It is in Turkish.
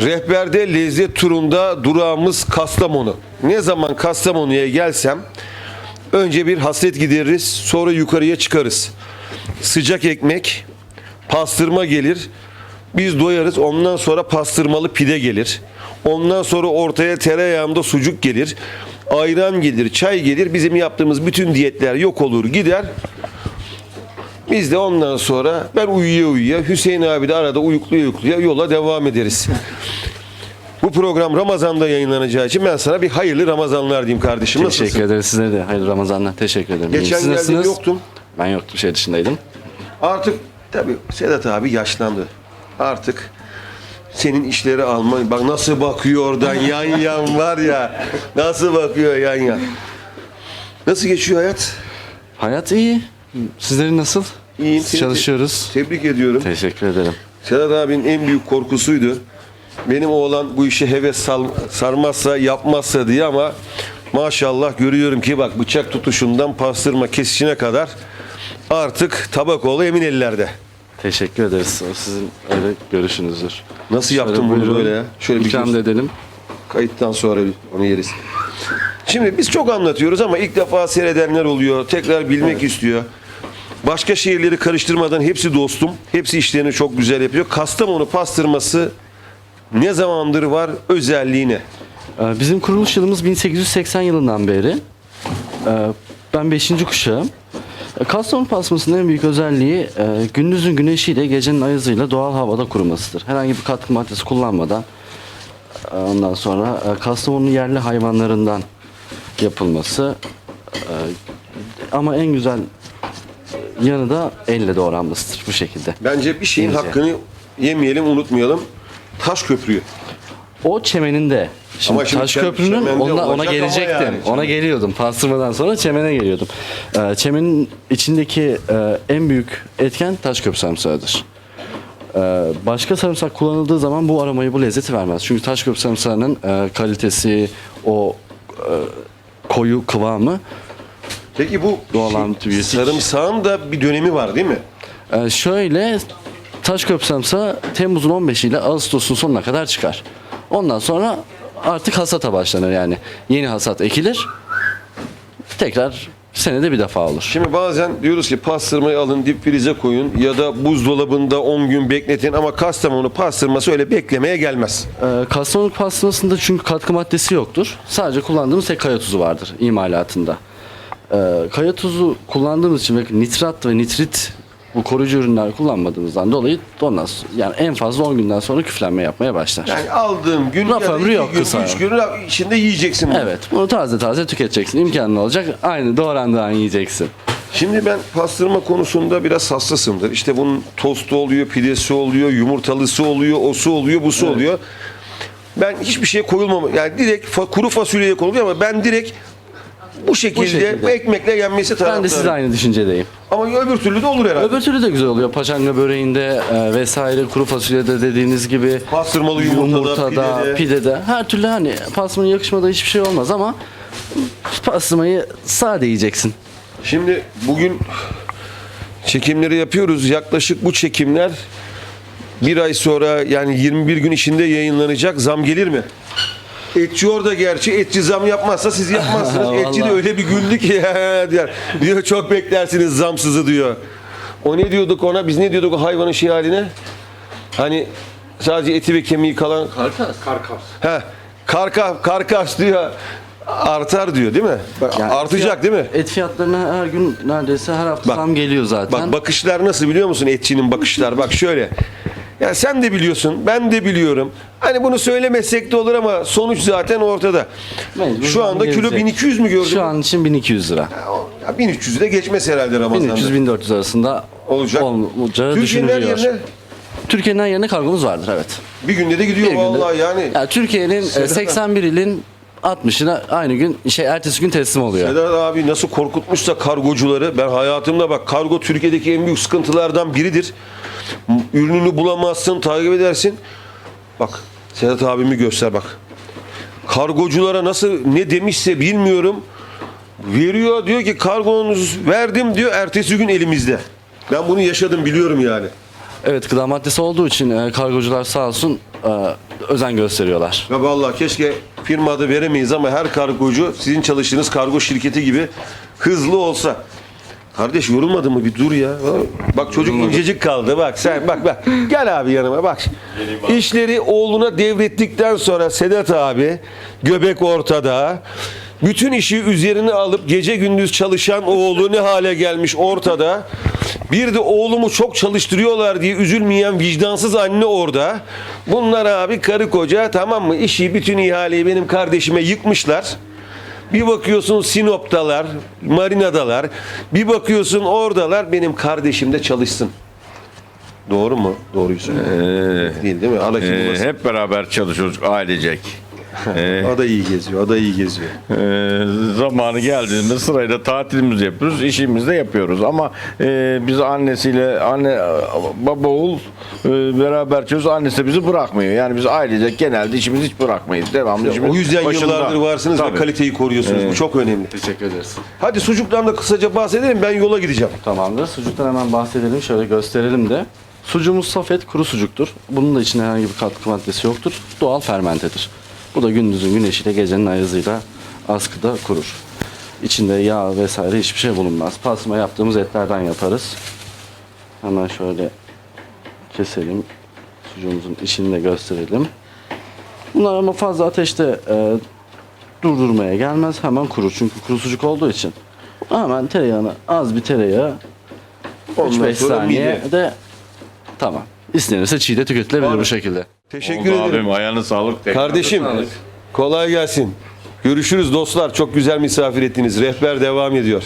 Rehberde lezzet turunda durağımız Kastamonu. Ne zaman Kastamonu'ya gelsem önce bir hasret gideririz, sonra yukarıya çıkarız. Sıcak ekmek, pastırma gelir. Biz doyarız. Ondan sonra pastırmalı pide gelir. Ondan sonra ortaya tereyağında sucuk gelir. Ayran gelir, çay gelir. Bizim yaptığımız bütün diyetler yok olur, gider. Biz de ondan sonra ben uyuya uyuya Hüseyin abi de arada uyukluya uyukluya yola devam ederiz. Bu program Ramazan'da yayınlanacağı için ben sana bir hayırlı Ramazanlar diyeyim kardeşim. Teşekkür Nasılsın? ederim size de. Hayırlı Ramazanlar. Teşekkür ederim. Geçen Siz nasılsınız? yoktun. Ben yoktum. Şey dışındaydım. Artık tabii Sedat abi yaşlandı. Artık senin işleri alma. Bak nasıl bakıyor oradan yan yan var ya. Nasıl bakıyor yan yan. Nasıl geçiyor hayat? Hayat iyi. Sizlerin nasıl? İyiyim. Seni Çalışıyoruz. te- Tebrik ediyorum. Teşekkür ederim. Sedat abinin en büyük korkusuydu. Benim oğlan bu işe heves sal- sarmazsa, yapmazsa diye ama maşallah görüyorum ki bak bıçak tutuşundan pastırma kesişine kadar artık tabakoğlu emin ellerde. Teşekkür ederiz. O sizin öyle görüşünüzdür. Nasıl yaptın bunu buyurun. böyle ya? Şöyle bir İkram da edelim. Kayıttan sonra onu yeriz. Şimdi biz çok anlatıyoruz ama ilk defa seyredenler oluyor. Tekrar bilmek istiyor. Başka şehirleri karıştırmadan hepsi dostum. Hepsi işlerini çok güzel yapıyor. Kastamonu pastırması ne zamandır var? Özelliği ne? Ee, Bizim kuruluş yılımız 1880 yılından beri. Ee, Ben 5. kuşağım. Ee, Kastamonu pastırmasının en büyük özelliği e, gündüzün güneşiyle gecenin ayazıyla doğal havada kurumasıdır. Herhangi bir katkı maddesi kullanmadan e, ondan sonra e, Kastamonu yerli hayvanlarından yapılması ama en güzel yanı da elle doğranmasıdır bu şekilde. Bence bir şeyin İnce. hakkını yemeyelim, unutmayalım. Taş köprüyü. O çemeninde. Şimdi Ama şimdi taş çem- köprünün çemende ona, ona olacak ama gelecektim. yani. Ona geliyordum. Pastırmadan sonra çemene geliyordum. Ee, çemenin içindeki e, en büyük etken taş köprü sarımsağıdır. Ee, başka sarımsak kullanıldığı zaman bu aromayı, bu lezzeti vermez. Çünkü taş köprü sarımsağının e, kalitesi, o e, koyu kıvamı Peki bu Doğal şey, antibiyotik. sarımsağın da bir dönemi var değil mi? e, şöyle taş köprü sarımsağı Temmuz'un 15 ile Ağustos'un sonuna kadar çıkar. Ondan sonra artık hasata başlanır yani. Yeni hasat ekilir. Tekrar senede bir defa olur. Şimdi bazen diyoruz ki pastırmayı alın dip frize koyun ya da buzdolabında 10 gün bekletin ama Kastamonu pastırması öyle beklemeye gelmez. Ee, Kastamonu pastırmasında çünkü katkı maddesi yoktur. Sadece kullandığımız tek kaya tuzu vardır imalatında. Ee, kaya tuzu kullandığımız için ve nitrat ve nitrit bu koruyucu ürünler kullanmadığımızdan dolayı ondan sonra- yani en fazla 10 günden sonra küflenme yapmaya başlar. Yani aldığım gün Raf ya da ömrü iki yok gün, kısa. üç gün içinde yiyeceksin bunu. Evet, bunu taze taze tüketeceksin. İmkanın olacak. Aynı doğrandığı an yiyeceksin. Şimdi ben pastırma konusunda biraz hassasımdır. İşte bunun tostu oluyor, pidesi oluyor, yumurtalısı oluyor, osu oluyor, busu oluyor. Ben hiçbir şey koyulmam. Yani direkt fa- kuru fasulyeye konuluyor ama ben direkt bu şekilde, şekilde. bu ekmekle yenmesi Ben de sizle aynı düşüncedeyim. Ama öbür türlü de olur herhalde. Öbür türlü de güzel oluyor. Paçanga böreğinde e, vesaire kuru fasulyede dediğiniz gibi Pastırmalı yumurtada, pidede. pidede. her türlü hani pastırmanın yakışmadığı hiçbir şey olmaz ama pastırmayı sade yiyeceksin. Şimdi bugün çekimleri yapıyoruz. Yaklaşık bu çekimler bir ay sonra yani 21 gün içinde yayınlanacak. Zam gelir mi? Etçi orada gerçi. Etçi zam yapmazsa siz yapmazsınız. Etçi de öyle bir güldü ki ya diyor. Diyor çok beklersiniz zamsızı diyor. O ne diyorduk ona? Biz ne diyorduk o hayvanın şey haline? Hani sadece eti ve kemiği kalan Karkas. He, karka, karkas diyor. Artar diyor değil mi? Bak, Artacak değil mi? Et fiyatlarına her gün neredeyse her hafta Bak, zam geliyor zaten. Bak bakışlar nasıl biliyor musun etçinin bakışlar? Bak şöyle. Ya sen de biliyorsun, ben de biliyorum. Hani bunu söylemesek de olur ama sonuç zaten ortada. Mecbur Şu anda kilo gelecek. 1200 mü gördün? Şu an için 1200 lira. Ya 1300'ü de geçmez herhalde Ramazan'da. 1300-1400 arasında Olacak. olacağı Türkiye'nin her düşünülüyor. yerine Türkiye'nin her yerine kargomuz vardır evet. bir günde de gidiyor Bir günde. vallahi yani. Ya Türkiye'nin e, 81 ilin 60'ına aynı gün şey ertesi gün teslim oluyor. Sedat abi nasıl korkutmuşsa kargocuları ben hayatımda bak kargo Türkiye'deki en büyük sıkıntılardan biridir. Ürününü bulamazsın, takip edersin. Bak Sedat abimi göster bak. Kargoculara nasıl ne demişse bilmiyorum. Veriyor diyor ki kargonuz verdim diyor ertesi gün elimizde. Ben bunu yaşadım biliyorum yani. Evet gıda maddesi olduğu için e, kargocular sağ olsun e, özen gösteriyorlar. Ya vallahi keşke firma adı veremeyiz ama her kargocu sizin çalıştığınız kargo şirketi gibi hızlı olsa. Kardeş yorulmadı mı bir dur ya. Bak çocuk incecik kaldı bak sen bak bak. Gel abi yanıma bak. İşleri oğluna devrettikten sonra Sedat abi göbek ortada. Bütün işi üzerine alıp gece gündüz çalışan oğlu ne hale gelmiş ortada. Bir de oğlumu çok çalıştırıyorlar diye üzülmeyen vicdansız anne orada. Bunlar abi karı koca tamam mı? İşi bütün ihaleyi benim kardeşime yıkmışlar. Bir bakıyorsun Sinop'talar, Marina'dalar. Bir bakıyorsun oradalar benim kardeşim de çalışsın. Doğru mu? Doğruyu söylüyorum. Değil değil mi? Kim Ee, hep beraber çalışıyoruz ailecek. Ee, O da iyi geziyor. O da iyi geziyor. e, zamanı geldiğinde sırayla tatilimizi yapıyoruz, işimizi de yapıyoruz. Ama e, biz annesiyle anne baba oğul e, beraber çalışıyoruz. Annesi de bizi bırakmıyor. Yani biz ailecek genelde işimizi hiç bırakmayız. Devamlı işimiz O yüzden başında. yıllardır varsınız ve Tabii. kaliteyi koruyorsunuz. Bu çok önemli. Teşekkür ederiz. Hadi sucuktan da kısaca bahsedelim. Ben yola gideceğim. Tamamdır. Sucuktan hemen bahsedelim. Şöyle gösterelim de. Sucuğumuz safet kuru sucuktur. Bunun da içinde herhangi bir katkı maddesi yoktur. Doğal fermentedir. Bu da gündüzün güneşiyle gecenin ayazıyla askıda kurur. İçinde yağ vesaire hiçbir şey bulunmaz. Pasma yaptığımız etlerden yaparız. Hemen şöyle keselim. Sucuğumuzun içini de gösterelim. Bunlar ama fazla ateşte e, durdurmaya gelmez. Hemen kurur. Çünkü kuru sucuk olduğu için. Hemen tereyağını az bir tereyağı Ondan 3-5 sonra saniye de tamam. İstenirse çiğ de tüketilebilir bu şekilde. Teşekkür Oldu ederim. abim ayağına sağlık. tekrar. Kardeşim kolay gelsin. Görüşürüz dostlar. Çok güzel misafir ettiniz. Rehber devam ediyor.